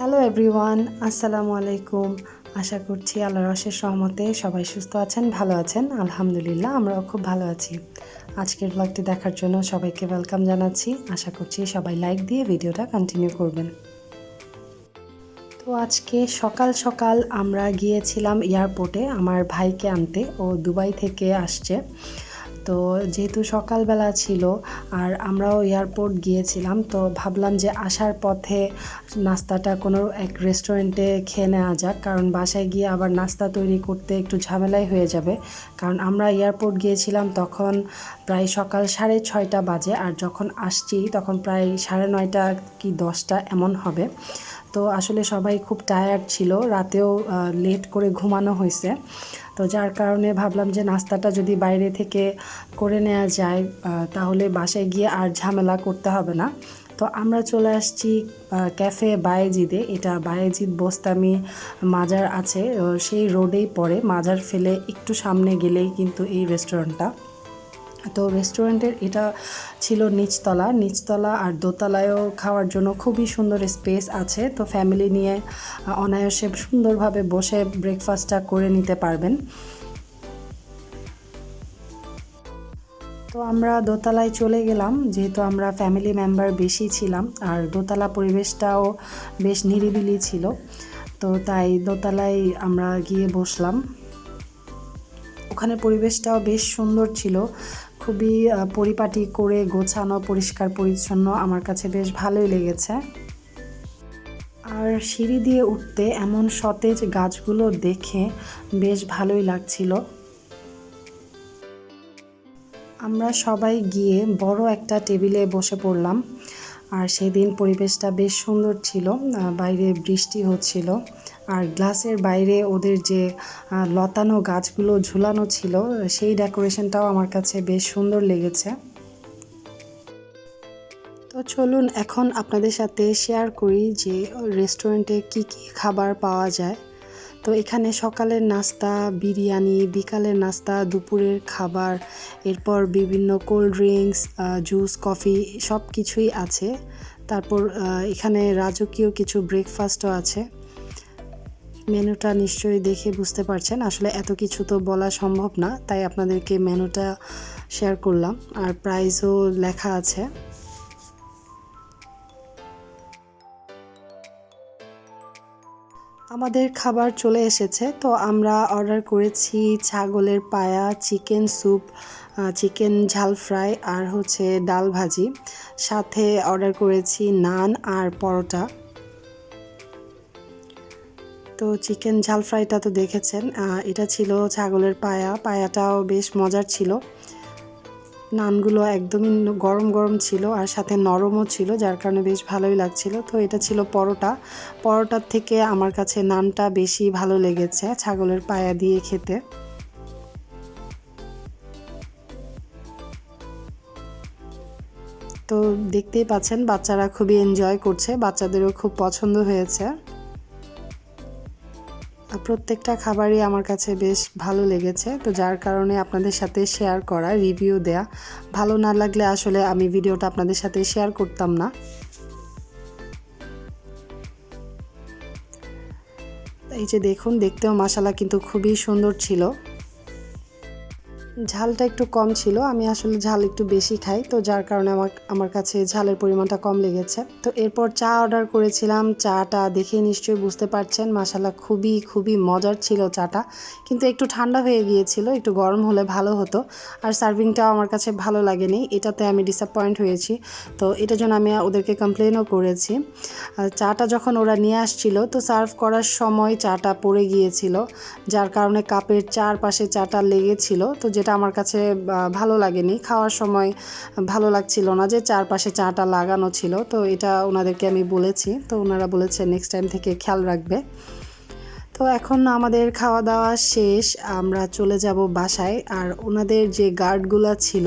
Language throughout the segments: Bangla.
হ্যালো এভরিওয়ান আসসালামু আলাইকুম আশা করছি আল্লাহ রসের সহমতে সবাই সুস্থ আছেন, ভালো আছেন। আলহামদুলিল্লাহ, আমরাও খুব ভালো আছি। আজকের ব্লগটি দেখার জন্য সবাইকে ওয়েলকাম জানাচ্ছি। আশা করছি সবাই লাইক দিয়ে ভিডিওটা কন্টিনিউ করবেন। তো আজকে সকাল সকাল আমরা গিয়েছিলাম এয়ারপোর্টে আমার ভাইকে আনতে। ও দুবাই থেকে আসছে। তো যেহেতু সকালবেলা ছিল আর আমরাও এয়ারপোর্ট গিয়েছিলাম, তো ভাবলাম যে আসার পথে নাস্তাটা কোনো এক রেস্টুরেন্টে খেয়ে নেওয়া যাক। কারণ বাসায় গিয়ে আবার নাস্তা তৈরি করতে একটু ঝামেলাই হয়ে যাবে। কারণ আমরা এয়ারপোর্ট গিয়েছিলাম তখন প্রায় সকাল সাড়ে ছয়টা বাজে আর যখন আসছি তখন প্রায় সাড়ে নয়টা কি দশটা এমন হবে। তো আসলে সবাই খুব টায়ার্ড ছিল, রাতেও লেট করে ঘুমানো হয়েছে। তো যার কারণে ভাবলাম যে নাস্তাটা যদি বাইরে থেকে করে নেওয়া যায় তাহলে বাসায় গিয়ে আর ঝামেলা করতে হবে না। তো আমরা চলে আসছি ক্যাফে বায়েজিদে। এটা বায়েজিদ বোস্তামি মাজার আছে। সেই রোডেই পড়ে। মাজার ফেলে একটু সামনে গেলেই কিন্তু এই রেস্টুরেন্টটা। তো রেস্টুরেন্টের এটা ছিল নিচতলা। নিচতলা আর দোতলায়ও খাওয়ার জন্য খুবই সুন্দর স্পেস আছে। তো ফ্যামিলি নিয়ে অনায়াসে সুন্দরভাবে বসে ব্রেকফাস্টটা করে নিতে পারবেন। তো আমরা দোতলায় চলে গেলাম, যেহেতু আমরা ফ্যামিলি মেম্বার বেশি ছিলাম, আর দোতলা পরিবেশটাও বেশ নিরিবিলি ছিল। তো তাই দোতলায় আমরা গিয়ে বসলাম। ওখানে পরিবেশটাও বেশ সুন্দর ছিল। খুবই পরিপাটি করে গোছানো, পরিষ্কার, পরিচ্ছন্ন আমার কাছে বেশ ভালোই লেগেছে। আর সিঁড়ি দিয়ে উঠতে এমন সতেজ গাছগুলো দেখে বেশ ভালোই লাগছিল। আমরা সবাই গিয়ে বড় একটা টেবিলে বসে পড়লাম। আর সেদিন পরিবেশটা বেশ সুন্দর ছিল বাইরে বৃষ্টি হচ্ছিল। আর গ্লাসের বাইরে ওদের যে লতানো গাছগুলো ঝুলানো ছিল, সেই ডেকোরেশনটাও আমার কাছে বেশ সুন্দর লেগেছে। তো চলুন এখন আপনাদের সাথে শেয়ার করি যে, রেস্টুরেন্টে কি কি খাবার পাওয়া যায়। তো এখানে সকালের নাস্তা, বিরিয়ানি, বিকালের নাস্তা, দুপুরের খাবার, এরপর বিভিন্ন কোল্ড ড্রিঙ্কস জুস, কফি সব কিছুই আছে। তারপর এখানে রাজকীয় কিছু ব্রেকফাস্টও আছে। মেনুটা নিশ্চয়ই দেখে বুঝতে পারছেন। আসলে এত কিছু তো বলা সম্ভব না, তাই আপনাদেরকে মেনুটা শেয়ার করলাম। আর প্রাইসও লেখা আছে। আমাদের খাবার চলে এসেছে, তো আমরা অর্ডার করেছি ছাগলের পায়া চিকেন স্যুপ চিকেন ঝাল ফ্রাই আর হচ্ছে ডাল ভাজি। সাথে অর্ডার করেছি নান আর পরোটা। তো চিকেন ঝাল ফ্রাইটা তো দেখেছেন এটা ছিল ছাগলের পায়া। পায়াটাও বেশ মজার ছিল। নানগুলো একদমই গরম গরম ছিল আর সাথে নরমও ছিল, যার কারণে বেশ ভালোই লাগছিল। তো এটা ছিল পরোটা। পরোটার থেকে আমার কাছে নানটা বেশি ভালো লেগেছে ছাগলের পায়া দিয়ে খেতে। তো দেখতেই পাচ্ছেন, বাচ্চারা খুবই এনজয় করছে, বাচ্চাদেরও খুব পছন্দ হয়েছে। প্রত্যেকটা খাবারই আমার কাছে বেশ ভালো লেগেছে। তো যার কারণে আপনাদের সাথে শেয়ার করা রিভিউ দেয়া ভালো না লাগলে আসলে আমি ভিডিওটা আপনাদের সাথে শেয়ার করতাম না। এই যে দেখুন, দেখতেও মশালা কিন্তু খুবই সুন্দর ছিল। ঝালটা একটু কম ছিল। আমি আসলে ঝাল একটু বেশি খাই, তো যার কারণে আমার আমার কাছে ঝালের পরিমাণটা কম লেগেছে। তো এরপর চা অর্ডার করেছিলাম। চাটা দেখে নিশ্চয়ই বুঝতে পারছেন মাসালা খুবই খুবই মজার ছিল চাটা। কিন্তু একটু ঠান্ডা হয়ে গিয়েছিল, একটু গরম হলে ভালো হতো। আর সার্ভিংটাও আমার কাছে ভালো লাগেনি, এটাতে আমি ডিসঅ্যাপয়েন্ট হয়েছি। তো এটার জন্য আমি ওদেরকে কমপ্লেনও করেছি। চাটা যখন ওরা নিয়ে আসছিল, তো সার্ভ করার সময় চাটা পড়ে গিয়েছিল, যার কারণে কাপের চারপাশে চাটা লেগেছিল। তো যেটা এটা আমার কাছে ভালো লাগেনি। খাওয়ার সময় ভালো লাগছিল না যে চারপাশে চাটা লাগানো ছিল। তো এটা ওনাদেরকে আমি বলেছি। তো ওনারা বলেছে নেক্সট টাইম থেকে খেয়াল রাখবে। তো এখন আমাদের খাওয়া দাওয়া শেষ, আমরা চলে যাব বাসায়। আর ওনাদের যে গার্ডগুলো ছিল,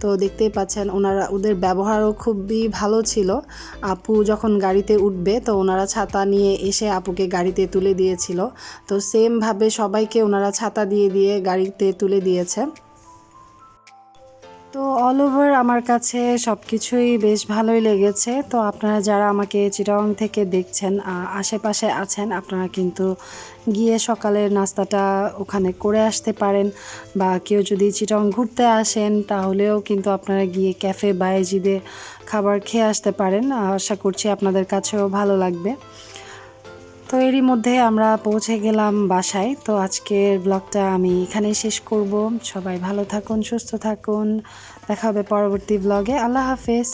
তো দেখতেই পাচ্ছেন ওনারা, ওদের ব্যবহারও খুবই ভালো ছিল। আপু যখন গাড়িতে উঠবে, তো ওনারা ছাতা নিয়ে এসে আপুকে গাড়িতে তুলে দিয়েছিল। তো সেমভাবে সবাইকে ওনারা ছাতা দিয়ে দিয়ে গাড়িতে তুলে দিয়েছে। তো অল ওভার আমার কাছে সব কিছুই বেশ ভালোই লেগেছে। তো আপনারা যারা আমাকে চিটাগং থেকে দেখছেন আশেপাশে আছেন, আপনারা কিন্তু গিয়ে সকালের নাস্তাটা ওখানে করে আসতে পারেন। বা কেউ যদি চিটাগং ঘুরতে আসেন, তাহলেও কিন্তু আপনারা গিয়ে ক্যাফে বায়েজিদে খাবার খেয়ে আসতে পারেন। আশা করছি আপনাদের কাছেও ভালো লাগবে। তো এরই মধ্যে আমরা পৌঁছে গেলাম বাসায়। তো আজকের ব্লগটা আমি এখানে শেষ করব। সবাই ভালো থাকুন, সুস্থ থাকুন। দেখা হবে পরবর্তী ব্লগে। আল্লাহ হাফেজ।